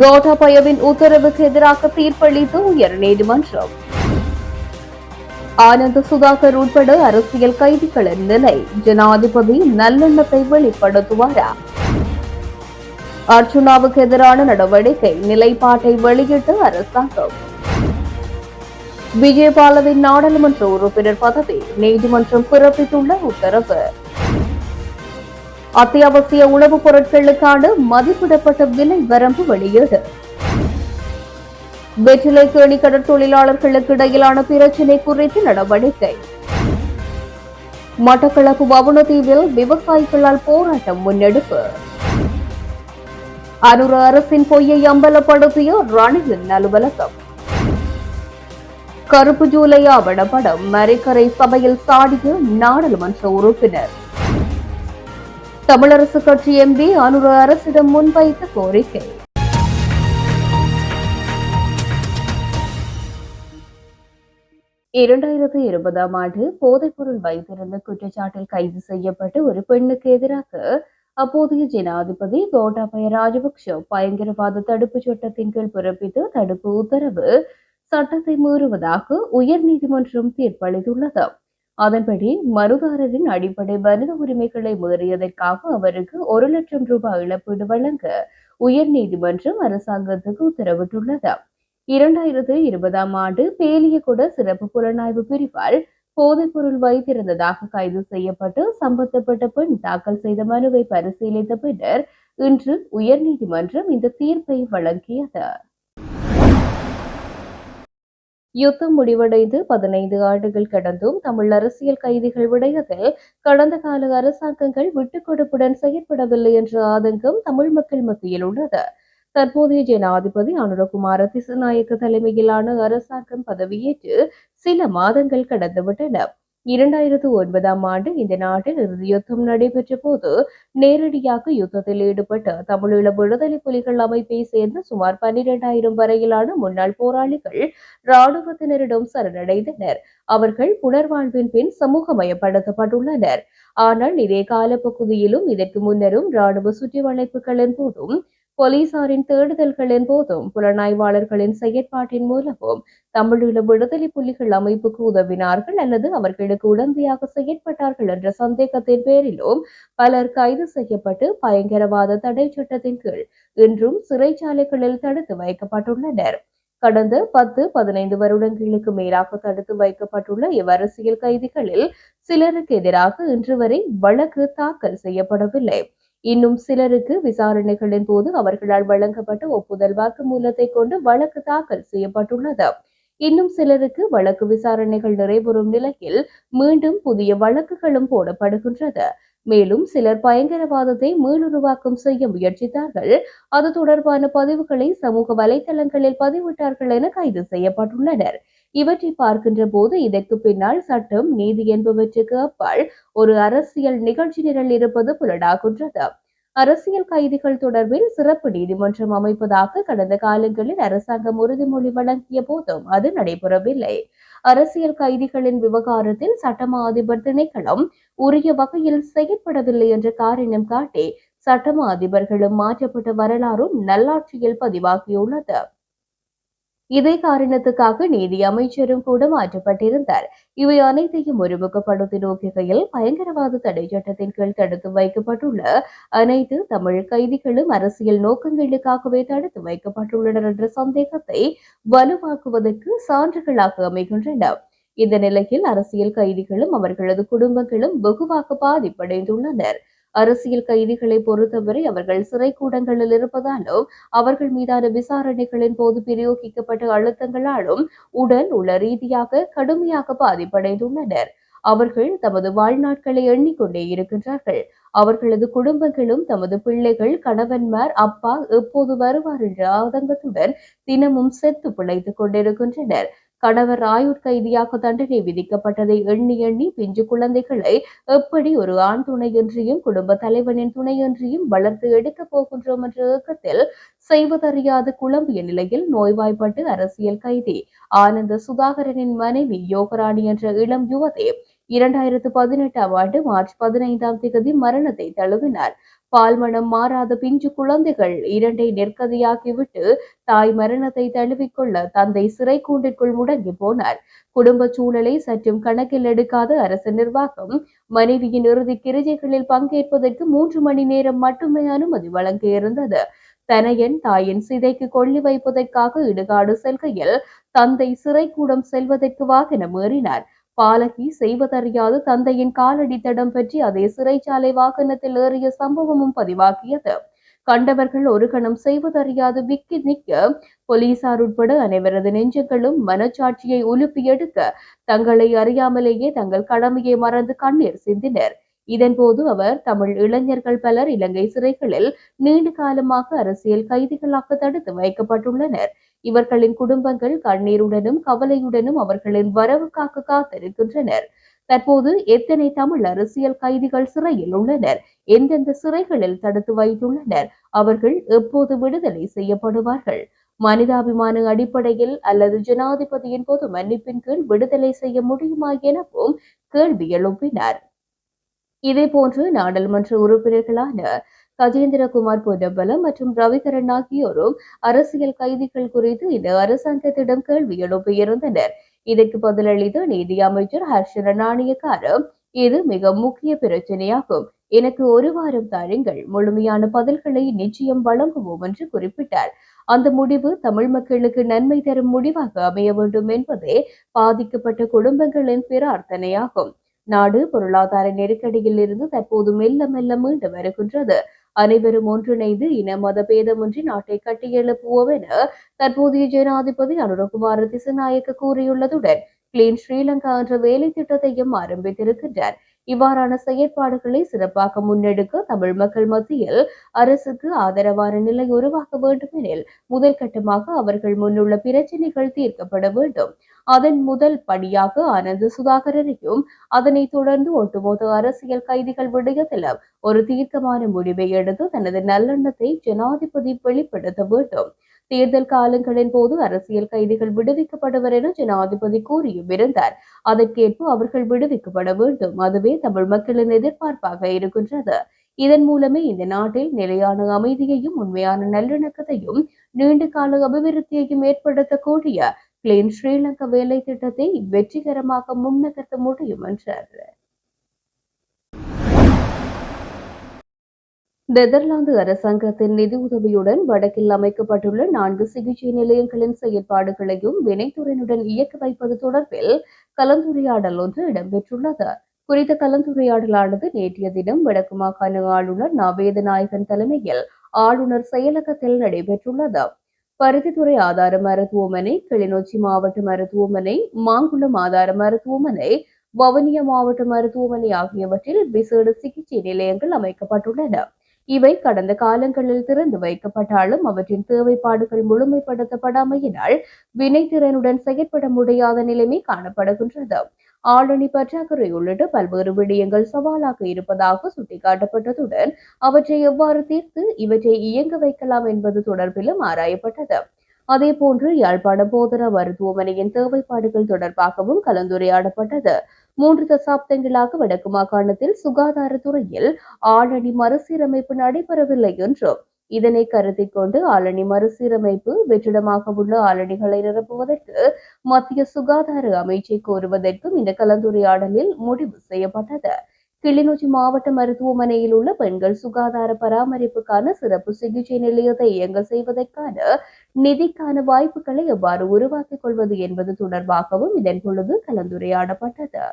கோட்டாபயவின் உத்தரவுக்கு எதிராக தீர்ப்பளித்த உயர் நீதிமன்றம். சுதாகர் உட்பட அரசியல் கைதிகளின் நிலை ஜனாதிபதி நல்லெண்ணத்தை வெளிப்படுத்துவாரா? அர்ச்சுனாவுக்கு எதிரான நடவடிக்கை நிலைப்பாட்டை வெளியிட்ட அரசாங்கம். விஜயபாலவின் நாடாளுமன்ற உறுப்பினர் பதவி நீதிமன்றம் பிறப்பித்துள்ள உத்தரவு. அத்தியாவசிய உணவுப் பொருட்களுக்கான மதிப்பிடப்பட்ட விலை வரம்பு வெளியீடு. வெற்றிலை கேணி கடற்தொழிலாளர்களுக்கு இடையிலான பிரச்சினை குறித்து நடவடிக்கை. மட்டக்களப்பு வவுணதீவில் விவசாயிகளால் போராட்டம் முன்னெடுப்பு. அனுர அரசின் பொய்யை அம்பலப்படுத்திய ரணிலின் அலுவலகம். கருப்பு ஜூலை ஆவணப்படம் மரிக்கரை சபையில் சாடிய நாடாளுமன்ற உறுப்பினர். தமிழரசு கட்சி எம்பி அனுர அரசிடம் முன்வைத்த கோரிக்கை. இரண்டாயிரத்தி இருபதாம் ஆண்டு போதைப்பொருள் வைத்திருந்த குற்றச்சாட்டில் கைது செய்யப்பட்ட ஒரு பெண்ணுக்கு எதிராக அப்போதைய ஜனாதிபதி கோட்டாபய ராஜபக்ஷ பயங்கரவாத தடுப்பு சட்டத்தின் கீழ் பிறப்பித்த தடுப்பு உத்தரவு சட்டத்தை மீறுவதாக உயர்நீதிமன்றம் தீர்ப்பளித்துள்ளது. அதன்படி மனுதாரரின் அடிப்படை மனித உரிமைகளை மீறியதற்காக அவருக்கு ஒரு லட்சம் ரூபாய் இழப்பீடு வழங்க உயர்நீதிமன்றம் அரசாங்கத்துக்கு உத்தரவிட்டுள்ளது. இரண்டாயிரத்து இருபதாம் ஆண்டு பேலியகுட சிறப்பு புலனாய்வு பிரிவால் போதைப்பொருள் வைத்திருந்ததாக கைது செய்யப்பட்டு சம்பந்தப்பட்ட பெண் தாக்கல் செய்த மனுவை பரிசீலித்த பின்னர் இன்று உயர்நீதிமன்றம் இந்த தீர்ப்பை வழங்கியது. யுத்தம் முடிவடைந்து பதினைந்து ஆண்டுகள் கடந்தும் தமிழ் அரசியல் கைதிகள் விடயத்தில் கடந்த கால அரசாங்கங்கள் விட்டுக் கொடுப்புடன் செயற்படவில்லை என்ற ஆதங்கம் தமிழ் மக்கள் மத்தியில் உள்ளது. தற்போதைய ஜனாதிபதி அனுரகுமார திசுநாயக்க தலைமையிலான அரசாங்கம் பதவியேற்று சில மாதங்கள் கடந்துவிட்டன. இரண்டாயிரத்து ஒன்பதாம் ஆண்டு இந்த நாட்டில் இறுதி யுத்தம் நடைபெற்ற போது நேரடியாக யுத்தத்தில் ஈடுபட்ட தமிழீழ விடுதலை புலிகள் அமைப்பை சேர்ந்த சுமார் பன்னிரெண்டாயிரம் வரையிலான முன்னாள் போராளிகள் இராணுவத்தினரிடம் சரணடைந்தனர். அவர்கள் புனர்வாழ்வின் பின் சமூகமயப்படுத்தப்பட்டுள்ளனர். ஆனால் இதே காலப்பகுதியிலும் இதற்கு முன்னரும் இராணுவ சுற்றி வளைப்புகளின் போதும் போலீசாரின் தேடுதல்களின் போதும் புலனாய்வாளர்களின் செயற்பாட்டின் மூலமும் தமிழீழ விடுதலை புலிகள் அமைப்புக்கு உதவினார்கள் அல்லது அவர்களுக்கு உடந்தையாக செயற்பட்டார்கள் என்ற சந்தேகத்தின் பேரிலும் பலர் கைது செய்யப்பட்டு பயங்கரவாத தடை சட்டத்தின் கீழ் இன்றும் சிறைச்சாலைகளில் தடுத்து வைக்கப்பட்டுள்ளனர். கடந்த பத்து பதினைந்து வருடங்களுக்கு மேலாக தடுத்து வைக்கப்பட்டுள்ள இவ்வரசியல் கைதிகளில் சிலருக்கு எதிராக இன்று வரை வழக்கு தாக்கல் செய்யப்படவில்லை. இன்னும் சிலருக்கு விசாரணைகளின் போது அவர்களால் வழங்கப்பட்ட ஒப்புதல் வாக்குமூலத்தை கொண்டு வழக்கு தாக்கல் செய்யப்பட்டுள்ளது. இன்னும் சிலருக்கு வழக்கு விசாரணைகள் நிறைவேறும் நிலையில் மீண்டும் புதிய வழக்குகளும் போடப்படுகின்றது. மேலும் சிலர் பயங்கரவாதத்தை மீளுருவாக்கம் செய்ய முயற்சித்தார்கள். அது தொடர்பான பதிவுகளை சமூக வலைதளங்களில் பதிவிட்டார்கள் என கைது செய்யப்பட்டுள்ளனர். இவற்றை பார்க்கின்ற போது இதற்கு பின்னால் சட்டம் நீதி என்பவற்றுக்கு அப்பால் ஒரு அரசியல் நிகழ்ச்சி நிரல் இருப்பது புலனாகின்றது அரசியல் கைதிகள் தொடர்பில் சிறப்பு நீதிமன்றம் அமைப்பதாக கடந்த காலங்களில் அரசாங்கம் உறுதிமொழி வழங்கிய போதும் அது நடைபெறவில்லை. அரசியல் கைதிகளின் விவகாரத்தில் சட்டமா அதிபர் திணைக்களம் உரிய வகையில் செயற்படவில்லை என்ற காரணம் காட்டி சட்டமா அதிபர்களும் மாற்றப்பட்ட வரலாறும் நல்லாட்சியில் பதிவாகியுள்ளது. இதே காரணத்துக்காக நீதி அமைச்சரும் கூட மாற்றப்பட்டிருந்தார். இவை அனைத்தையும் ஒருமுகப்படுத்தி நோக்குகையில் பயங்கரவாத தடை சட்டத்தின் கீழ் தடுத்து வைக்கப்பட்டுள்ள அனைத்து தமிழ் கைதிகளும் அரசியல் நோக்கங்களுக்காகவே தடுத்து வைக்கப்பட்டுள்ளனர் என்ற சந்தேகத்தை வலுவாக்குவதற்கு சான்றுகளாக அமைகின்றன. இந்த நிலையில் அரசியல் கைதிகளும் அவர்களது குடும்பங்களும் வெகுவாக பாதிப்படைந்துள்ளனர். அரசியல் கைதிகளை பொறுத்தவரை அவர்கள் சிறை கூடங்களில் இருப்பதாலும் அவர்கள் மீதான விசாரணைகளின் போது பிரயோகிக்கப்பட்ட அழுத்தங்களாலும் உடல் உள ரீதியாக கடுமையாக பாதிப்படைந்துள்ளனர். அவர்கள் தமது வாழ்நாட்களை எண்ணிக்கொண்டே இருக்கின்றார்கள். அவர்களது குடும்பங்களும் தமது பிள்ளைகள் கணவன்மார் அப்பா எப்போது வருவார் என்ற ஆதங்கத்துடன் தினமும் செத்து பிழைத்துக் கொண்டிருக்கின்றனர். கணவர் ஆயுட் கைதியாக தண்டனை விதிக்கப்பட்டதை எண்ணி எண்ணி பிஞ்சு குழந்தைகளை எப்படி ஒரு ஆண் துணையின்றியும் குடும்ப தலைவனின் துணையின்றியும் வளர்த்து எடுக்கப் போகின்றோம் என்ற இயக்கத்தில் செய்வதறியாது குழம்பிய நிலையில் நோய்வாய்ப்பட்டு அரசியல் கைதி ஆனந்த சுதாகரனின் மனைவி யோகராணி என்ற இளம் யுவதி இரண்டாயிரத்து பதினெட்டாம் ஆண்டு மார்ச் பதினைந்தாம் தேதி மரணத்தை தழுவினார். பால்மணம் மாறாத பிஞ்சு குழந்தைகள் இரண்டை நெற்கதியாக்கிவிட்டு தாய் மரணத்தை தழுவிக்கொள்ள தந்தை சிறை கூண்டிற்குள் முடங்கி போனார். குடும்ப சூழலை சற்றும் கணக்கில் எடுக்காத அரசு நிர்வாகம் மனைவியின் இறுதி கிரிஜைகளில் பங்கேற்பதற்கு மூன்று மணி நேரம் மட்டுமே அனுமதி வழங்கியிருந்தது தனையன் தாயின் சிதைக்கு கொள்ளி வைப்பதற்காக இடுகாடு செல்கையில் தந்தை சிறைக்கூடம் செல்வதற்கு வாகனம் ஏறினார். பாலகி செய்வதறியாது தந்தையின் காலடி தடம் பற்றி அதே சிறைச்சாலை வாகனத்தில் ஏறிய சம்பவமும் பதிவாகியது. கண்டவர்கள் ஒரு கணம் செய்வதறியாது விக்கி நிற்க போலீசார் உட்பட அனைவரது நெஞ்சங்களும் மனச்சாட்சியை உலுப்பி எடுக்க தங்களை அறியாமலேயே தங்கள் கடமையை மறந்து கண்ணீர் சிந்தினர். இதன்போது அவர் தமிழ் இளைஞர்கள் பலர் இலங்கை சிறைகளில் நீண்ட காலமாக அரசியல் கைதிகளாக தடுத்து வைக்கப்பட்டுள்ளனர். இவர்களின் குடும்பங்கள் கண்ணீருடனும் கவலையுடனும் அவர்களின் வரவுக்காக காத்திருக்கின்றனர். தற்போது எத்தனை தமிழ் அரசியல் கைதிகள் சிறையில் உள்ளனர்? எந்தெந்த சிறைகளில் தடுத்து வைத்துள்ளனர்? அவர்கள் எப்போது விடுதலை செய்யப்படுவார்கள்? மனிதாபிமான அடிப்படையில் அல்லது ஜனாதிபதியின் பொது மன்னிப்பின் கீழ் விடுதலை செய்ய முடியுமா எனவும் கேள்வி எழுப்பினார். இதேபோன்று நாடாளுமன்ற உறுப்பினர்களான கஜேந்திரகுமார் பொன்னம்பலம் மற்றும் ரவிகரன் ஆகியோரும் அரசியல் கைதிகள் குறித்து இந்த அரசாங்கத்திடம் கேள்வி எழுப்பியிருந்தனர் இதற்கு பதிலளித்த நீதி அமைச்சர் ஹர்ஷன நாணயக்கார இது மிக முக்கிய பிரச்சனையாகும். எனக்கு ஒரு வாரம் தாருங்கள். முழுமையான பதில்களை நிச்சயம் வழங்குவோம் என்று குறிப்பிட்டார். அந்த முடிவு தமிழ் மக்களுக்கு நன்மை தரும் முடிவாக அமைய வேண்டும் என்பதே பாதிக்கப்பட்ட குடும்பங்களின் பிரார்த்தனையாகும். நாடு பொருளாதார நெருக்கடியில் இருந்து தற்போது மெல்ல மெல்ல மீண்டு வருகின்றது. அனைவரும் ஒன்றிணைந்து இன மத பேதமின்றி நாட்டை கட்டியெழுப்புவோம் என தற்போதைய ஜனாதிபதி அனுரகுமார திசுநாயக்க கூறியுள்ளதுடன் கிளீன் ஸ்ரீலங்கா என்ற வேலை திட்டத்தையும் ஆரம்பித்திருக்கின்றார். இவ்வாறான செயற்பாடுகளை சிறப்பாக முன்னெடுக்க தமிழ் மக்கள் மத்தியில் அரசுக்கு ஆதரவான நிலை உருவாக்க வேண்டும் எனில் முதல் கட்டமாக அவர்கள் முன்னுள்ள பிரச்சினைகள் தீர்க்கப்பட வேண்டும். அதன் முதல் படியாக ஆனந்த சுதாகரனையும் அதனைத் தொடர்ந்து ஒட்டுமொத்த அரசியல் கைதிகள் விடயத்திலும் ஒரு தீர்க்கமான முடிவை எடுத்து தனது நல்லெண்ணத்தை ஜனாதிபதி வெளிப்படுத்த வேண்டும். தேர்தல் காலங்களின் போது அரசியல் கைதிகள் விடுவிக்கப்படுவர் என ஜனாதிபதி கூறியும் இருந்தார் அதற்கேற்ப அவர்கள் விடுவிக்கப்பட வேண்டும். அதுவே தமிழ் மக்களின் எதிர்பார்ப்பாக இருக்கின்றது. இதன் மூலமே இந்த நாட்டில் நிலையான அமைதியையும் உண்மையான நல்லிணக்கத்தையும் நீண்ட கால அபிவிருத்தியையும் ஏற்படுத்தக்கூடிய பிளேன் ஸ்ரீலங்கா வேலை திட்டத்தை வெற்றிகரமாக முன்னகர்த்த முடியும் என்றார். நெதர்லாந்து அரசாங்கத்தின் நிதியுதவியுடன் வடக்கில் அமைக்கப்பட்டுள்ள நான்கு சிகிச்சை நிலையங்களின் செயற்பாடுகளையும் வினைத்துறையினுடன் இயக்க வைப்பது தொடர்பில் கலந்துரையாடல் ஒன்று இடம்பெற்றுள்ளது. குறித்த கலந்துரையாடலானது நேற்றைய தினம் வடக்கு மாகாண ஆளுநர் நவேத நாயகன் தலைமையில் ஆளுநர் செயலகத்தில் நடைபெற்றுள்ளது. பருத்தித்துறை ஆதார மருத்துவமனை கிளிநொச்சி மாவட்ட மருத்துவமனை மாங்குளம் ஆதார மருத்துவமனை வவுனியா மாவட்ட மருத்துவமனை ஆகியவற்றில் விசேட சிகிச்சை நிலையங்கள் அமைக்கப்பட்டுள்ளன. இவை கடந்த காலங்களில் திறந்து வைக்கப்பட்டாலும் அவற்றின் தேவைப்பாடுகள் முழுமைப்படுத்தப்படாமையினால் வினைத்திறனுடன் செயற்பட முடியாத நிலைமை காணப்படுகின்றது. ஆளணி பற்றாக்குறை உள்ளிட்ட பல்வேறு விடயங்கள் சவாலாக இருப்பதாக சுட்டிக்காட்டப்பட்டதுடன் அவற்றை எவ்வாறு தீர்த்து இவற்றை இயங்க வைக்கலாம் என்பது தொடர்பிலும் ஆராயப்பட்டது. அதேபோன்று யாழ்ப்பாண போதர மருத்துவமனையின் தேவைப்பாடுகள் தொடர்பாகவும் கலந்துரையாடப்பட்டது. மூன்று தசாப்தங்களாக வடக்கு மாகாணத்தில் சுகாதாரத்துறையில் ஆளணி மறுசீரமைப்பு நடைபெறவில்லை என்றும் இதனை கருத்தில் கொண்டு ஆளணி மறுசீரமைப்பு வெற்றிடமாக உள்ள ஆளணிகளை நிரப்புவதற்கு மத்திய சுகாதார அமைச்சை கோருவதற்கும் இந்த கலந்துரையாடலில் முடிவு செய்யப்பட்டது. கிளிநொச்சி மாவட்ட மருத்துவமனையில் உள்ள பெண்கள் சுகாதார பராமரிப்புக்கான சிறப்பு சிகிச்சை நிலையத்தை இயங்க செய்வதற்கான நிதிக்கான வாய்ப்புகளை எவ்வாறு உருவாக்கிக் கொள்வது என்பது தொடர்பாகவும் இதன் பொழுது கலந்துரையாடப்பட்டது.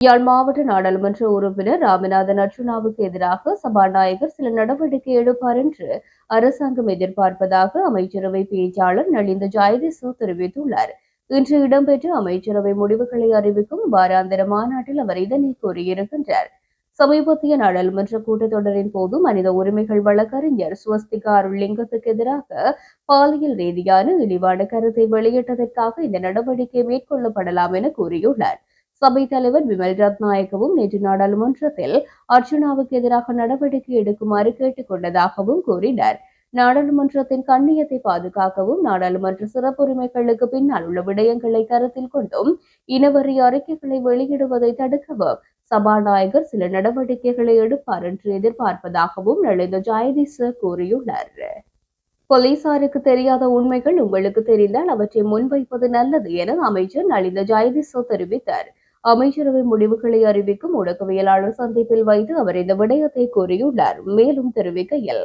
யாழ் மாவட்ட நாடாளுமன்ற உறுப்பினர் ராமநாதன் அர்ஜுனாவுக்கு எதிராக சபாநாயகர் சில நடவடிக்கை எடுப்பார் என்று அரசாங்கம் எதிர்பார்ப்பதாக அமைச்சரவை பேச்சாளர் நளிந்த ஜாயதிசு தெரிவித்துள்ளார். இன்று இடம்பெற்ற அமைச்சரவை முடிவுகளை அறிவிக்கும் வாராந்திர மாநாட்டில் அவர் இதனை கூறியிருக்கின்றார். சமீபத்திய நாடாளுமன்ற கூட்டத்தொடரின் போது மனித உரிமைகள் வழக்கறிஞர் சுவஸ்திகா அருள்லிங்கத்துக்கு எதிராக பாலியல் ரீதியான இழிவான கருத்தை வெளியிட்டதற்காக இந்த நடவடிக்கை மேற்கொள்ளப்படலாம் என கூறியுள்ளார். சபை தலைவர் விமல் ரத்நாயக்கவும் நேற்று நாடாளுமன்றத்தில் அர்ஜுனாவுக்கு எதிராக நடவடிக்கை எடுக்குமாறு கேட்டுக் கொண்டதாகவும் கூறினார். நாடாளுமன்றத்தின் கண்ணியத்தை பாதுகாக்கவும் நாடாளுமன்ற சிறப்புரிமைகளுக்கு பின்னால் உள்ள விடயங்களை கருத்தில் கொண்டும் இனவரி அறிக்கைகளை வெளியிடுவதை தடுக்கவும் சபாநாயகர் சில நடவடிக்கைகளை எடுப்பார் என்று எதிர்பார்ப்பதாகவும் நளிந்த ஜெயதீச கூறியுள்ளார். போலீசாருக்கு தெரியாத உண்மைகள் உங்களுக்கு தெரிந்தால் அவற்றை முன்வைப்பது நல்லது என அமைச்சர் நளிந்த ஜெயதிசோ தெரிவித்தார். அமைச்சரவை முடிவுகளை அறிவிக்கும் ஊடகவியலாளர் சந்திப்பில் வைத்து அவர் இந்த விடயத்தை கூறியுள்ளார். மேலும் தெரிவிக்கையில்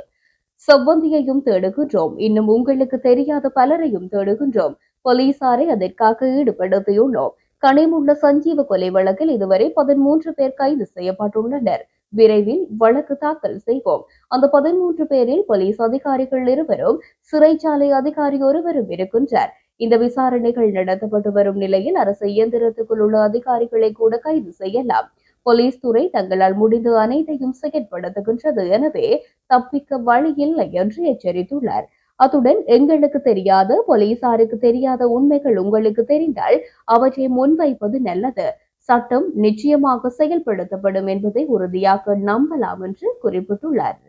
செவ்வந்தியையும் தேடுகின்றோம். இன்னும் உங்களுக்கு தெரியாத பலரையும் தேடுகின்றோம். போலீசாரை அதற்காக ஈடுபடுத்தியுள்ளோம். கனிமுள்ள சஞ்சீவ கொலை வழக்கில் இதுவரை பதிமூன்று பேர் கைது செய்யப்பட்டுள்ளனர். விரைவில் வழக்கு தாக்கல் செய்வோம். அந்த பதிமூன்று பேரில் போலீஸ் அதிகாரிகள் இருவரும் சிறைச்சாலை அதிகாரி ஒருவரும் இருக்கின்றார். இந்த விசாரணைகள் நடத்தப்பட்டு வரும் நிலையில் அரசு இயந்திரத்துக்குள் உள்ள அதிகாரிகளை கூட கைது செய்யலாம். போலீஸ் துறை தங்களால் முடிந்த அனைத்தையும் செயற்படுத்துகின்றது. எனவே தப்பிக்க வழி இல்லை என்று எச்சரித்துள்ளார். அத்துடன் எங்களுக்கு தெரியாத போலீசாருக்கு தெரியாத உண்மைகள் உங்களுக்கு தெரிந்தால் அவற்றை முன்வைப்பது நல்லது. சட்டம் நிச்சயமாக செயல்படுத்தப்படும் என்பதை உறுதியாக நம்பலாம் என்று குறிப்பிட்டுள்ளார்.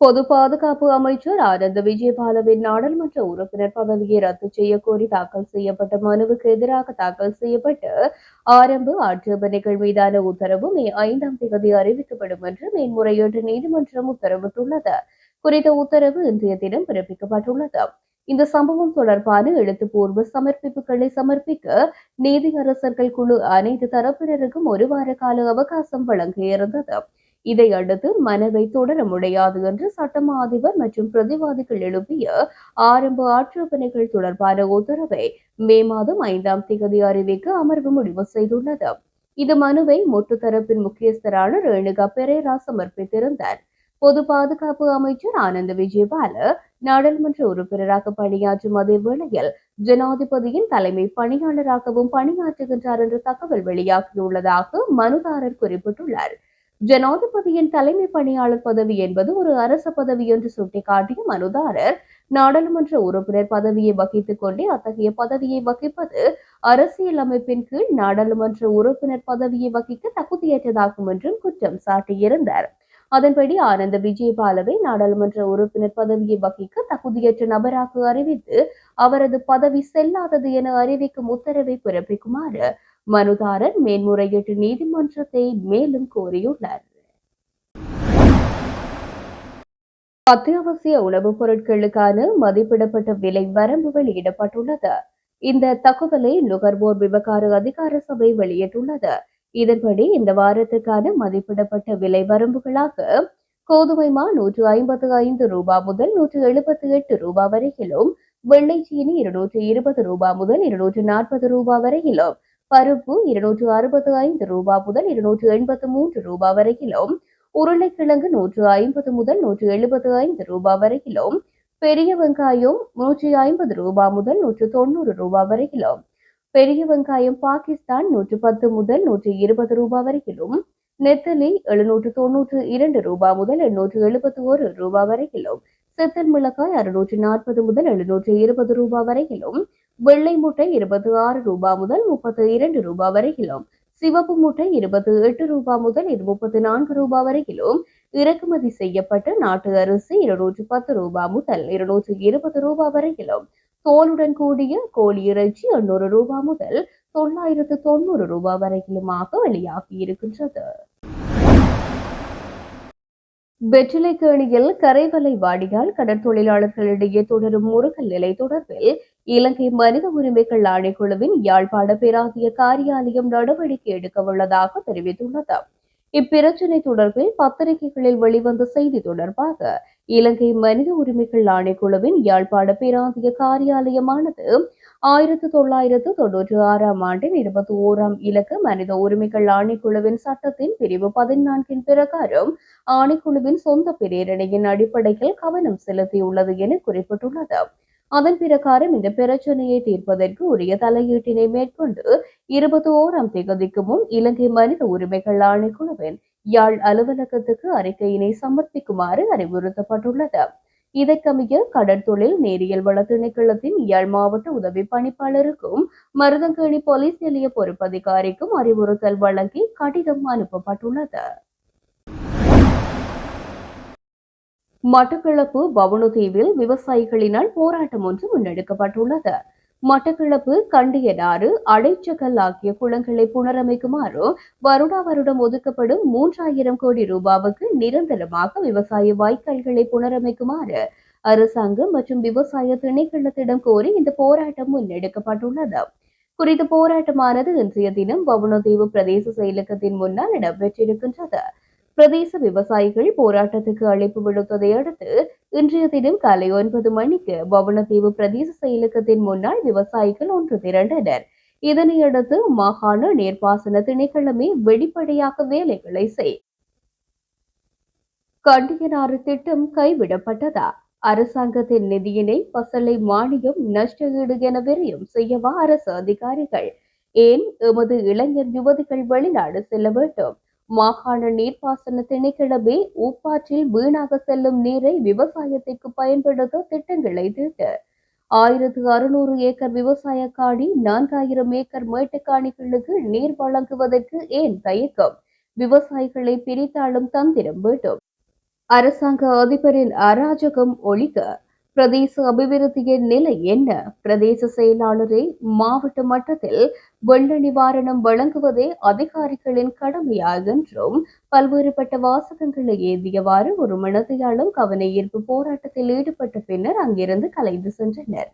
பொது பாதுகாப்பு அமைச்சர் ஆனந்த விஜயபாலவின் நாடாளுமன்ற உறுப்பினர் பதவியை ரத்து செய்ய கோரி தாக்கல் செய்யப்பட்ட மனுவுக்கு எதிராக தாக்கல் செய்யப்பட்டு ஆரம்ப ஆட்சேபனைகள் மீதான உத்தரவு மே ஐந்தாம் தேதி அறிவிக்கப்படும் என்று மேன்முறையீட்டு நீதிமன்றம் உத்தரவிட்டுள்ளது. குறித்த உத்தரவு இன்றைய தினம் பிறப்பிக்கப்பட்டுள்ளது. இந்த சம்பவம் தொடர்பான எழுத்துப்பூர்வ சமர்ப்பிப்புகளை சமர்ப்பிக்க நீதியரசர்கள் குழு அனைத்து தரப்பினருக்கும் ஒரு வார கால அவகாசம் வழங்கியிருந்தது இதையடுத்து மனுவை தொடர முடியாது என்று சட்டமா அதிபர் மற்றும் பிரதிவாதிகள் எழுப்பிய ஆரம்ப ஆட்சேபனைகள் தொடர்பான உத்தரவை மே மாதம் ஐந்தாம் தேதி அறிவிக்க அமர்வு முடிவு செய்துள்ளது. இது மனுவை மொட்டு தரப்பின் முக்கியஸ்தரான ரேணுகா பெரேரா சமர்ப்பித்திருந்தார். பொது பாதுகாப்பு அமைச்சர் ஆனந்த விஜயபால நாடாளுமன்ற உறுப்பினராக பணியாற்றும் அதே வேளையில் ஜனாதிபதியின் தலைமை பணியாளராகவும் பணியாற்றுகின்றார் என்ற தகவல் வெளியாகியுள்ளதாக மனுதாரர் குறிப்பிட்டுள்ளார். ஜனாதிபதியின் தலைமை பணியாளர் பதவி என்பது ஒரு அரச பதவி என்று சுட்டிக்காட்டிய மனுதாரர். நாடாளுமன்ற உறுப்பினர் பதவியை வகித்துக் கொண்டே அத்தகைய பதவியை வகிப்பது அரசியல் அமைப்பின் கீழ் நாடாளுமன்ற உறுப்பினர் பதவியை வகிக்க தகுதியற்றதாகும் என்றும் குற்றம் சாட்டியிருந்தார். அதன்படி ஆனந்த விஜயபாலவை நாடாளுமன்ற உறுப்பினர் பதவியை வகிக்க தகுதியற்ற நபராக அறிவித்து அவரது பதவி செல்லாதது என அறிவிக்கும் உத்தரவை பிறப்பிக்குமாறு மனுதாரர் மேன்முறையீட்டு நீதிமன்றத்தை மேலும் கோரியுள்ளார். அத்தியாவசிய உணவுப் பொருட்களுக்கான மதிப்பிடப்பட்ட விலை வரம்பு வெளியிடப்பட்டுள்ளது இந்த தகவலை நுகர்வோர் விவகார அதிகார சபை வெளியிட்டுள்ளது. இதன்படி இந்த வாரத்துக்கான மதிப்பிடப்பட்ட விலை வரம்புகளாக கோதுமை மா நூற்று ஐம்பத்து ஐந்து ரூபாய் முதல் நூற்று எழுபத்தி எட்டு ரூபாய் வரையிலும் வெள்ளை சீனி இருநூற்று இருபது ரூபாய் முதல் இருநூற்று நாற்பது ரூபாய் வரையிலும் பருப்பு இருநூற்று அறுபத்து ஐந்து ரூபாய் முதல் இருநூற்று எண்பத்து மூன்று ரூபாய் வரையிலும் உருளைக்கிழங்கு நூற்று ஐம்பது முதல் நூற்று எழுபத்து ஐந்து ரூபாய் வரையிலும் பெரிய வெங்காயம் நூற்றி ஐம்பது ரூபாய் முதல் நூற்று தொண்ணூறு ரூபாய் வரையிலும் பெரிய வெங்காயம் பாகிஸ்தான் நூற்று பத்து முதல் நூற்று இருபது ரூபாய் வரையிலும் நெத்தலி எழுநூற்று தொன்னூற்று இரண்டு ரூபாய் முதல் எண்ணூற்று எழுபத்தி ஒரு ரூபாய் வரையிலும் சித்தல் மிளகாய் அறுநூற்றி நாற்பது முதல் எழுநூற்றி இருபது ரூபாய் வரையிலும் வெள்ளை முட்டை இருபத்தி ஆறு ரூபாய் முதல் முப்பத்தி இரண்டு ரூபாய் வரையிலும் சிவப்பு முட்டை இருபத்தி எட்டு ரூபாய் முதல் முப்பத்தி நான்கு ரூபாய் வரையிலும் இறக்குமதி செய்யப்பட்ட நாட்டு அரிசி இருநூற்றி பத்து ரூபாய் முதல் இருநூற்றி இருபது ரூபாய் வரையிலும் தோலுடன் கூடிய கோழி இறைச்சி எண்ணூறு ரூபாய் முதல் தொள்ளாயிரத்து தொண்ணூறு ரூபாய் வரையிலுமாக வெளியாகி இருக்கின்றது. வெற்றிலைக்கேணியில் கரைவலை வாடியால் கடற்தொழிலாளர்களிடையே தொடரும் முருகல் நிலை தொடர்பில் இலங்கை மனித உரிமைகள் ஆணைக்குழுவின் யாழ்ப்பாண பேராசிய காரியாலயம் நடவடிக்கை எடுக்க உள்ளதாக தெரிவித்துள்ளது. இப்பிரச்சினை தொடர்பில் பத்திரிகைகளில் வெளிவந்த செய்தி தொடர்பாக இலங்கை மனித உரிமைகள் ஆணைக்குழுவின் யாழ்ப்பாண பேராசிய காரியாலயமானது ஆயிரத்து தொள்ளாயிரத்து தொன்னூற்றி ஆறாம் ஆண்டின் இருபத்தி ஓராம் இலக்கு மனித உரிமைகள் ஆணைக்குழுவின் சட்டத்தின் பிரிவு பதினான்கின் பிரகாரம் ஆணைக்குழுவின் சொந்த பிரேரணையின் அடிப்படையில் கவனம் செலுத்தியுள்ளது என குறிப்பிட்டுள்ளது. அதன் பிரகாரம் இந்த பிரச்சனையை தீர்ப்பதற்கு உரிய தலையீட்டினை மேற்கொண்டு இருபத்தி ஓராம் தேதிக்கு முன் இலங்கை மனித உரிமைகள் ஆணைக்குழுவின் யாழ் அலுவலகத்துக்கு அறிக்கையினை சமர்ப்பிக்குமாறு அறிவுறுத்தப்பட்டுள்ளது. இதற்கமைய கடற்தொழில் நேரியல் வள திணைக்களத்தின் மாவட்ட உதவி பணிப்பாளருக்கும் மருதங்கேணி போலீஸ் நிலைய பொறுப்பதிகாரிக்கும் அறிவுறுத்தல் வழங்கி கடிதம் அனுப்பப்பட்டுள்ளது. மட்டக்களப்பு வவுணுதீவில் விவசாயிகளினால் போராட்டம் ஒன்று முன்னெடுக்கப்பட்டுள்ளது. மட்டக்களப்பு கண்டியனாறு அடைச்சகல் ஆகிய குளங்களை புனரமைக்குமாறு வருடா வருடம் ஒதுக்கப்படும் மூன்றாயிரம் கோடி ரூபாவுக்கு நிரந்தரமாக விவசாய வாய்க்கால்களை புனரமைக்குமாறு அரசாங்கம் மற்றும் விவசாய திணைக்களத்திடம் கோரி இந்த போராட்டம் முன்னெடுக்கப்பட்டுள்ளது. குறித்த போராட்டமானது இன்றைய தினம் வவுனதீவு பிரதேச செயலகத்தின் முன்னால் இடம்பெற்றிருக்கின்றது. பிரதேச விவசாயிகள் போராட்டத்துக்கு அழைப்பு விடுத்ததை அடுத்து இன்றைய தினம் காலை ஒன்பது மணிக்கு வவுணதீவு பிரதேச செயலகத்தின் முன்னால் விவசாயிகள் ஒன்று திரண்டனர். இதனையடுத்து மாகாண நீர்ப்பாசன திணைக்களமே வெளிப்படையாக வேலைகளை செய் கண்டியனாறு திட்டம் கைவிடப்பட்டதா? அரசாங்கத்தின் நிதியினை பசலை மானியம் நஷ்டஈடு என விரையும் செய்யவா அரசு அதிகாரிகள்? ஏன் எமது இளைஞர் யுவதிகள் வெளிநாடு செல்ல வேண்டும்? மாகாண நீர்ப்பாசன திணைக்களமே ஊப்பாற்றில் வீணாக செல்லும் நீரை விவசாயத்திற்கு பயன்படுத்த திட்டங்களை தீட்டு. ஆயிரத்து அறுநூறு ஏக்கர் விவசாய காணி நான்காயிரம் ஏக்கர் மேட்டுக்காணிகளுக்கு நீர் வழங்குவதற்கு ஏன் தயக்கம்? விவசாயிகளை பிரித்தாளும் தந்திரம் வேண்டும். அரசாங்க அதிபரின் அராஜகம் ஒழிக்க பிரதேச அபிவிருத்தியின் நிலை என்ன? பிரதேச செயலாளரை மாவட்ட மட்டத்தில் வெள்ள நிவாரணம் வழங்குவதே அதிகாரிகளின் கடமையா என்றும் பல்வேறுபட்ட வாசகங்களை ஏந்தியவாறு ஒரு மனதையாளும் கவன ஈர்ப்பு போராட்டத்தில் ஈடுபட்ட பின்னர் அங்கிருந்து கலைந்து சென்றனர்.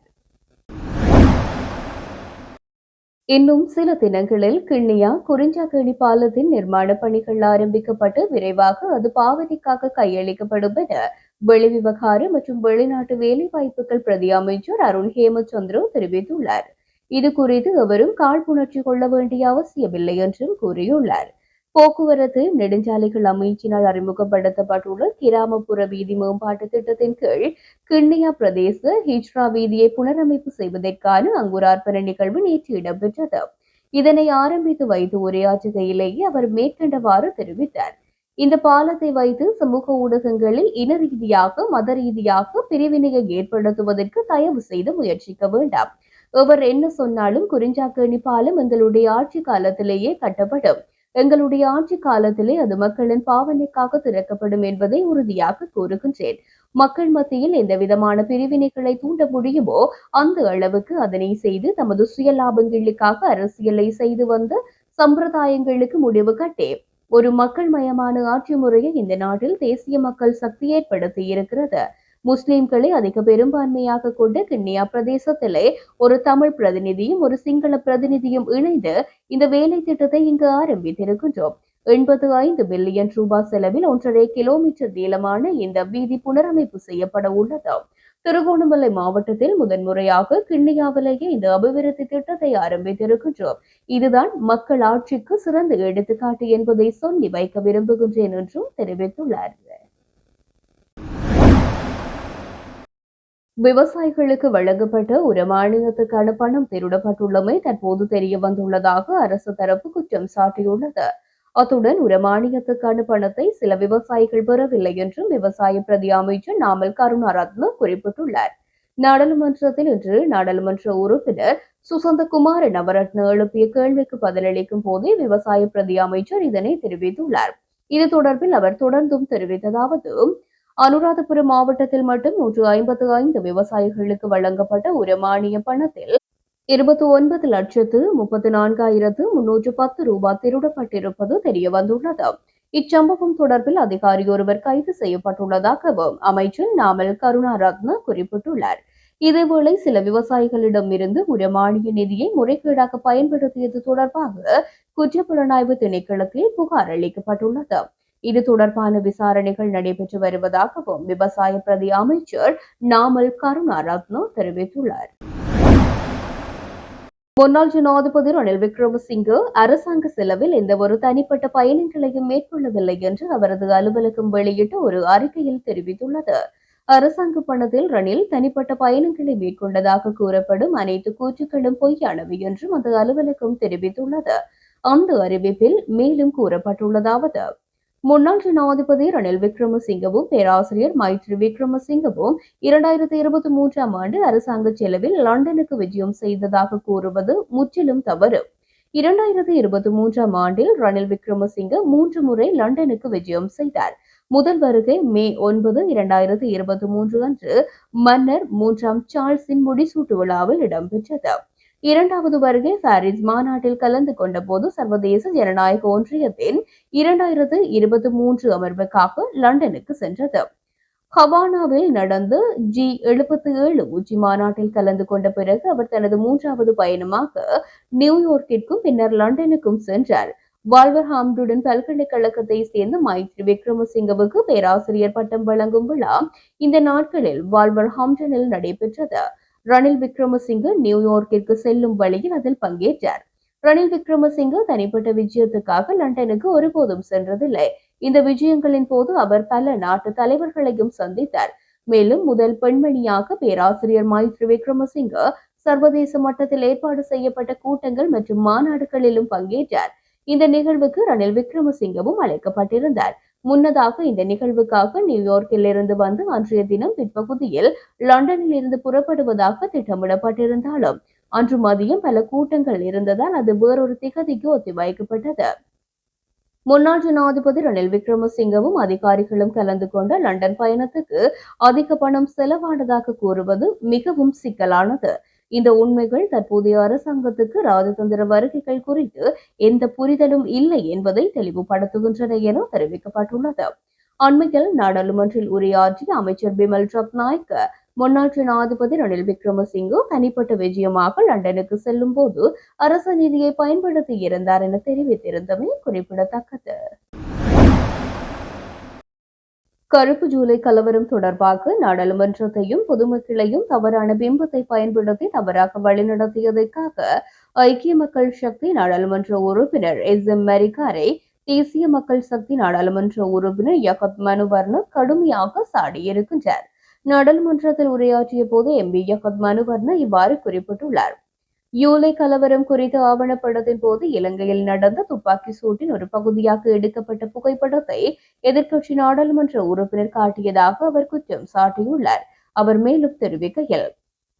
இன்னும் சில தினங்களில் கிண்ணியா குறிஞ்சாக்கேணி பாலத்தின் நிர்மாண பணிகள் ஆரம்பிக்கப்பட்டு விரைவாக அது பாவனைக்காக கையளிக்கப்படும் என வெளிவிவகார மற்றும் வெளிநாட்டு வேலைவாய்ப்புகள் பிரதி அமைச்சர் அருண் ஹேமச்சந்திரோ தெரிவித்துள்ளார். இது குறித்து அவரும் காழ்ப்புணர்ச்சி கொள்ள வேண்டிய அவசியமில்லை என்றும் கூறியுள்ளார். போக்குவரத்து நெடுஞ்சாலைகள் அமைச்சினால் அறிமுகப்படுத்தப்பட்டுள்ள கிராமப்புற வீதி மேம்பாட்டு திட்டத்தின் கீழ் கிண்ணியா பிரதேச ஹிஜ்ரா வீதியை புனரமைப்பு செய்வதற்கான அங்குரார்ப்பண நிகழ்வு நேற்று இடம்பெற்றது. இதனை ஆரம்பித்து வைத்து உரையாற்றுகையிலேயே அவர் மேற்கண்டவாறு தெரிவித்தார். இந்த பாலத்தை வைத்து சமூக ஊடகங்களில் இன ரீதியாக மத ரீதியாக பிரிவினையை ஏற்படுத்துவதற்கு தயவு செய்து முயற்சிக்க வேண்டாம். எவர் என்ன சொன்னாலும் குறிஞ்சாக்கேணி பாலம் எங்களுடைய ஆட்சி காலத்திலேயே கட்டப்படும். எங்களுடைய ஆட்சி காலத்திலே அது மக்களின் பாவனைக்காக திறக்கப்படும் என்பதை உறுதியாக கூறுகின்றேன். மக்கள் மத்தியில் எந்த விதமான பிரிவினைகளை தூண்ட முடியுமோ அந்த அளவுக்கு அதனை செய்து தமது சுய லாபங்களுக்காக அரசியலை செய்து வந்த சம்பிரதாயங்களுக்கு முடிவு கட்டேன். ஒரு மக்கள் மயமான ஆட்சி முறையை இந்த நாட்டில் தேசிய மக்கள் சக்தி ஏற்படுத்தி இருக்கிறது. முஸ்லிம்களை அதிக பெரும்பான்மையாக கொண்ட கிண்ணியா பிரதேசத்திலே ஒரு தமிழ் பிரதிநிதியும் ஒரு சிங்கள பிரதிநிதியும் இணைந்து இந்த வேலை திட்டத்தை இங்கு ஆரம்பித்திருக்கின்றோம். எண்பது ஐந்து பில்லியன் ரூபாய் செலவில் ஒன்றரை கிலோமீட்டர் நீளமான இந்த வீதி புனரமைப்பு செய்யப்பட உள்ளது. திருகோணமலை மாவட்டத்தில் முதன்முறையாக கிண்ணியாவிலேயே இந்த அபிவிருத்தி திட்டத்தை ஆரம்பித்திருக்கின்றோம். இதுதான் மக்கள் ஆட்சிக்கு சிறந்த எடுத்துக்காட்டு என்பதை சொல்லி வைக்க விரும்புகின்றேன் என்றும் தெரிவித்துள்ளார். விவசாயிகளுக்கு வழங்கப்பட்ட ஒரு மானியத்துக்கான பணம் திருடப்பட்டுள்ளமை தற்போது தெரிய வந்துள்ளதாக அரசு தரப்பு குற்றம் சாட்டியுள்ளது. அத்துடன் ஒரு மானியத்துக்கான பணத்தை சில விவசாயிகள் பெறவில்லை என்றும் விவசாய பிரதி அமைச்சர் நாமல் கருணாரத்ன குறிப்பிட்டுள்ளார். நாடாளுமன்றத்தில் இன்று நாடாளுமன்ற உறுப்பினர் சுசந்தகுமார் நவரத்ன எழுப்பிய கேள்விக்கு பதிலளிக்கும் போதே விவசாய பிரதி அமைச்சர் இதனை தெரிவித்துள்ளார். இது தொடர்பில் அவர் தொடர்ந்தும் தெரிவித்ததாவது அனுராதபுரம் மாவட்டத்தில் மட்டும் நூற்று ஐம்பத்து ஐந்து விவசாயிகளுக்கு வழங்கப்பட்ட ஒரு மானிய பணத்தில் இருபத்தி ஒன்பது லட்சத்து முப்பத்தி நான்காயிரத்து முன்னூற்று பத்து ரூபாய் திருடப்பட்டிருப்பது தெரிய வந்துள்ளது இச்சம்பவம் தொடர்பில் அதிகாரி ஒருவர் கைது செய்யப்பட்டுள்ளதாகவும் அமைச்சர் நாமல் கருணாரத்ன குறிப்பிட்டுள்ளார். இதேவேளை சில விவசாயிகளிடம் இருந்து உரமானிய நிதியை முறைகேடாக பயன்படுத்தியது தொடர்பாக குற்றப்புலனாய்வு திணைக்களத்தில் புகார் அளிக்கப்பட்டுள்ளது. இது தொடர்பான விசாரணைகள் நடைபெற்று வருவதாகவும் விவசாய பிரதி அமைச்சர் நாமல் கருணாரத்ன தெரிவித்துள்ளார். முன்னாள் ஜனாதிபதி ரணில் விக்ரமசிங்கே அரசாங்க செலவில் எந்த ஒரு தனிப்பட்ட பயணங்களையும் மேற்கொள்ளவில்லை என்று அவரது அலுவலகம் வெளியிட்ட ஒரு அறிக்கையில் தெரிவித்துள்ளது. அரசாங்க பணத்தில் ரணில் தனிப்பட்ட பயணங்களை மேற்கொண்டதாக கூறப்படும் அனைத்து கூற்றுக்களும் பொய்யானவை என்றும் அந்த அலுவலகம் தெரிவித்துள்ளது. அந்த அறிவிப்பில் மேலும் கூறப்பட்டுள்ளதாவது முன்னாள் ஜனாதிபதி ரணில் விக்ரமசிங்கவும் பேராசிரியர் மைத்ரி விக்ரமசிங்கவும் இரண்டாயிரத்தி இருபத்தி மூன்றாம் ஆண்டு அரசாங்க செலவில் லண்டனுக்கு விஜயம் செய்ததாக கூறுவது முற்றிலும் தவறு. இரண்டாயிரத்தி இருபத்தி மூன்றாம் ஆண்டில் ரணில் விக்ரமசிங்க மூன்று முறை லண்டனுக்கு விஜயம் செய்தார். முதல் வருகை மே ஒன்பது இரண்டாயிரத்தி இருபத்தி மூன்று அன்று மன்னர் மூன்றாம் சார்ல்ஸின் முடிசூட்டு விழாவில் இடம்பெற்றது. இரண்டாவது வருகை பாரிஸ் மாநாட்டில் கலந்து கொண்ட போது சர்வதேச ஜனநாயக ஒன்றியத்தின் இரண்டாயிரத்து இருபத்தி மூன்று அமர்வுக்காக லண்டனுக்கு சென்றது. ஹவானாவில் நடந்து ஜி எழுபத்தி ஏழு உச்சி மாநாட்டில் கலந்து கொண்ட பிறகு அவர் தனது மூன்றாவது பயணமாக நியூயார்க்கிற்கும் பின்னர் லண்டனுக்கும் சென்றார். வால்வர்ஹாம்டுடன் பல்கலைக்கழகத்தை சேர்ந்த மைத்ரி விக்ரமசிங்கவுக்கு பேராசிரியர் பட்டம் வழங்கும் விழா இந்த நாட்களில் வால்வர்ஹாம்டனில் நடைபெற்றது. ரணில் விக்ரமசிங்க நியூயார்க்கிற்கு செல்லும் வழியில் அதில் பங்கேற்றார். ரணில் விக்ரமசிங்க தனிப்பட்ட விஜயத்துக்காக லண்டனுக்கு ஒருபோதும் சென்றதில்லை. இந்த விஜயங்களின் போது அவர் பல நாட்டு தலைவர்களையும் சந்தித்தார். மேலும் முதல் பெண்மணியாக பேராசிரியர் மைத்ரி விக்ரமசிங்க சர்வதேச மட்டத்தில் ஏற்பாடு செய்யப்பட்ட கூட்டங்கள் மற்றும் மாநாடுகளிலும் பங்கேற்றார். இந்த நிகழ்வுக்கு ரணில் விக்ரமசிங்கவும் அழைக்கப்பட்டிருந்தார். முன்னதாக இந்த நிகழ்வுக்காக நியூயார்க்கில் இருந்து வந்து அன்றைய தினம் பிற்பகுதியில் லண்டனில் இருந்து புறப்படுவதாக திட்டமிடப்பட்டிருந்தாலும் அன்று மதியம் பல கூட்டங்கள் இருந்ததால் அது வேறொரு திகதிக்கு ஒத்திவைக்கப்பட்டது. முன்னாள் ஜனாதிபதி ரணில் விக்ரமசிங்கவும் அதிகாரிகளும் கலந்து கொண்ட லண்டன் பயணத்துக்கு அதிக பணம் செலவானதாக கூறுவது மிகவும் சிக்கலானது. இந்த உண்மைகள் தற்போதைய அரசாங்கத்துக்கு ராஜதந்திர வருகைகள் குறித்து எந்த புரிதலும் இல்லை என்பதை தெளிவுபடுத்துகின்றன என தெரிவிக்கப்பட்டுள்ளது. அண்மையில் நாடாளுமன்றில் உரையாற்றிய அமைச்சர் பிமல் ரத்நாயக்க முன்னாள் ஜனாதிபதி ரணில் விக்ரமசிங்கு தனிப்பட்ட விஜயமாக லண்டனுக்கு செல்லும் போது அரச நிதியை பயன்படுத்தி இருந்தார் என தெரிவித்திருந்தமை குறிப்பிடத்தக்கது. கருப்பு ஜூலை கலவரம் தொடர்பாக நாடாளுமன்றத்தையும் பொதுமக்களையும் தவறான பிம்பத்தை பயன்படுத்தி தவறாக வழிநடத்தியதற்காக ஐக்கிய மக்கள் சக்தி நாடாளுமன்ற உறுப்பினர் எஸ் எம் மரிகாரை தேசிய மக்கள் சக்தி நாடாளுமன்ற உறுப்பினர் யகத் மனுவர்ண கடுமையாக சாடியிருக்கின்றார். நாடாளுமன்றத்தில் உரையாற்றிய போது எம்பி யகத் மனுவர்ண இவ்வாறு குறிப்பிட்டுள்ளார். யூலை கலவரம் குறித்த ஆவணப்படத்தின் போது இலங்கையில் நடந்த துப்பாக்கி சூட்டின் ஒரு பகுதியாக எடுக்கப்பட்ட புகைப்படத்தை எதிர்க்கட்சி நாடாளுமன்ற உறுப்பினர் காட்டியதாக அவர் குற்றம் சாட்டியுள்ளார். அவர் மேலும் தெரிவிக்கையில்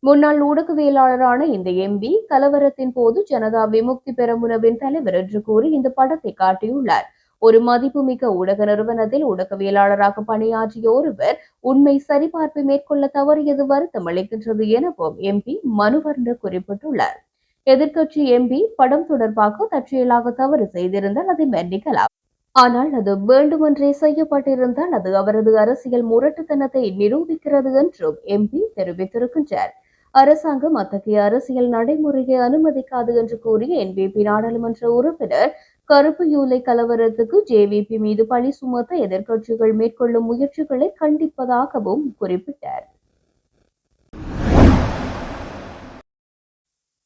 முன்னாள் ஊடகவியலாளரான இந்த எம்பி கலவரத்தின் போது ஜனதா விமுக்தி பெரமுனவின் தலைவர் என்று கூறி இந்த படத்தை காட்டியுள்ளார். ஒரு மதிப்புமிக்க ஊடக நிறுவனத்தில் ஊடகவியலாளராக பணியாற்றிய ஒருவர் உண்மை சரிபார்ப்பை மேற்கொள்ள தவறியது வருத்தம் அளிக்கின்றது எனவும் எம்பி மனுவர்ண குறிப்பிட்டுள்ளார். எதிர்க்கட்சி எம்பி படம் தொடர்பாக தற்செயலாக தவறு செய்திருந்தால் அதை மன்னிக்கலாம் ஆனால் அது வேண்டுமென்றே செய்யப்பட்டிருந்தால் அது அவரது அரசியல் முரட்டுத்தனத்தை நிரூபிக்கிறது என்றும் எம்பி தெரிவித்திருக்கின்றார். அரசாங்கம் அத்தகைய அரசியல் நடைமுறையை அனுமதிக்காது என்று கூறிய என்பிபி நாடாளுமன்ற உறுப்பினர் கருப்பு யூலை கலவரத்துக்கு ஜேவிபி மீது பழி சுமத்த எதிர்க்கட்சிகள் மேற்கொள்ளும் முயற்சிகளை கண்டிப்பதாகவும் குறிப்பிட்டார்.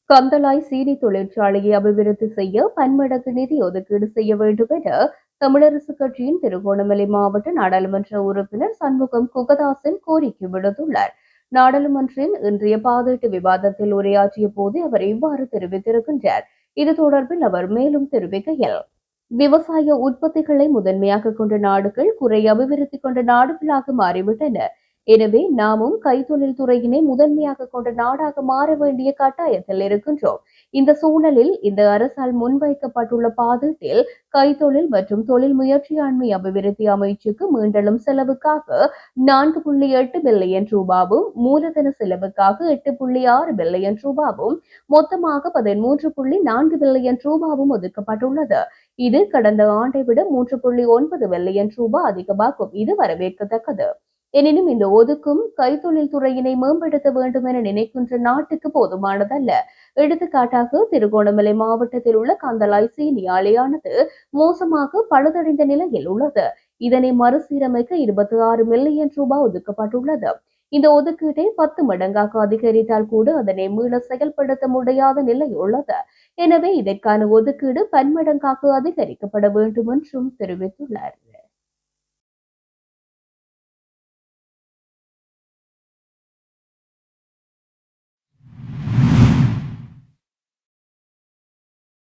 கந்தலாய் சீனி தொழிற்சாலையை அபிவிருத்தி செய்ய பன்மடங்கு நிதி ஒதுக்கீடு செய்ய வேண்டும் என தமிழரசு கட்சியின் திருகோணமலை மாவட்ட நாடாளுமன்ற உறுப்பினர் சண்முகம் குகதாசன் கோரிக்கை விடுத்துள்ளார். நாடாளுமன்றின் இன்றைய பாதீட்டு விவாதத்தில் உரையாற்றிய போது அவர் இவ்வாறு தெரிவித்திருக்கின்றார். இது தொடர்பில் அவர் மேலும் தெரிவிக்கையில் விவசாய உற்பத்திகளை முதன்மையாக கொண்ட நாடுகள் குறை அபிவிருத்தி கொண்ட நாடுகளாக மாறிவிட்டன. எனவே நாமும் கைத்தொழில் துறையினை முதன்மையாக கொண்ட நாடாக மாற வேண்டிய கட்டாயத்தில் இருக்கின்றோம். இந்த சூழலில் இந்த அரசால் முன்வைக்கப்பட்டுள்ள பாதத்தில் கைத்தொழில் மற்றும் தொழில் முயற்சியாண்மை அபிவிருத்தி அமைச்சுக்கு மீண்டலும் செலவுக்காக நான்கு புள்ளி எட்டு பில்லியன் ரூபாவும் மூலதன செலவுக்காக எட்டு புள்ளி ஆறு பில்லியன் ரூபாவும் மொத்தமாக பதிமூன்று புள்ளி நான்கு பில்லியன் ரூபாவும் ஒதுக்கப்பட்டுள்ளது. இது கடந்த ஆண்டை விட மூன்று புள்ளி ஒன்பது பில்லியன் ரூபாய் அதிகமாகும். இது வரவேற்கத்தக்கது. எனினும் இந்த ஒதுக்கும் கைத்தொழில் துறையினை மேம்படுத்த வேண்டும் என நினைக்கின்ற நாட்டுக்கு போதுமானதல்ல. எடுத்துக்காட்டாக திருகோணமலை மாவட்டத்தில் உள்ள கந்தலாய் சீனி ஆலையானது மோசமாக பழுதடைந்த நிலையில் உள்ளது. இதனை மறுசீரமைக்க இருபத்தி ஆறு மில்லியன் ரூபாய் ஒதுக்கப்பட்டுள்ளது. இந்த ஒதுக்கீட்டை பத்து மடங்காக அதிகரித்தால் கூட அதனை மீள செயல்படுத்த முடியாத நிலை உள்ளது. எனவே இதற்கான ஒதுக்கீடு பன்மடங்காக அதிகரிக்கப்பட வேண்டும் என்றும் தெரிவித்துள்ளார்.